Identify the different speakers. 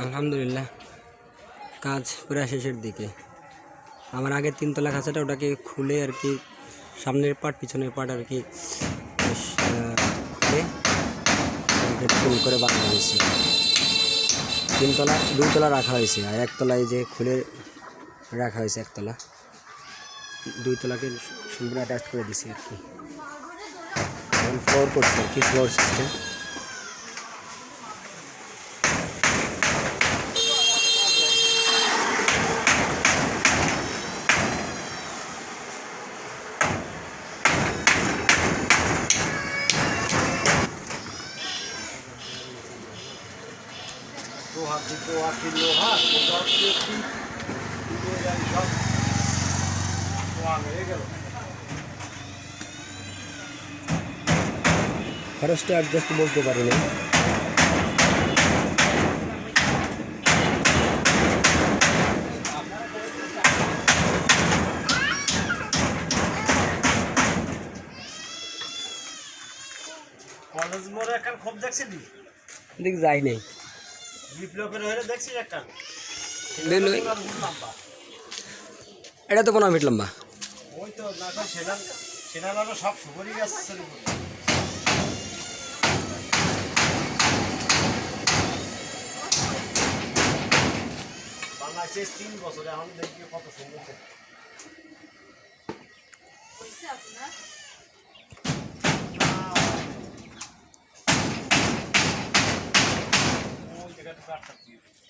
Speaker 1: আলহামদুলিল্লাহ। কাজ প্রায় শেষের দিকে। আমার আগের তিনতলা খাঁচাটা ওটাকে খুলে আর কি, সামনের পাট, পিছনের পাট আর কি ফুল করে বানানো হয়েছে। তিনতলা, দুইতলা রাখা হয়েছে আর একতলা এই যে খুলে রাখা হয়েছে একতলা, দুইতলাকে সুন্দর অ্যাটাচ করে দিছি আর কি। ফ্লোর করছে আর কি ফ্লোর সিস্টেম
Speaker 2: লোহা দুটো লোহা সব। হয়ে গেল।
Speaker 1: খরচটা অ্যাডজাস্ট বলতে পারি না
Speaker 2: কলেজ মোড়ে খুব দেখছিলি?
Speaker 1: দিক যাই নাই।
Speaker 2: বিপ্লবের হয়ে দেখছিস লম্বা।
Speaker 1: এটা তো পনেরো ফিট লম্বা
Speaker 2: ওই তো সেনা সেনারা সব সুপারি গাছ ছিল বাংলাদেশে তিন বছরে এখন দেখি কত সুন্দর। Exatamente.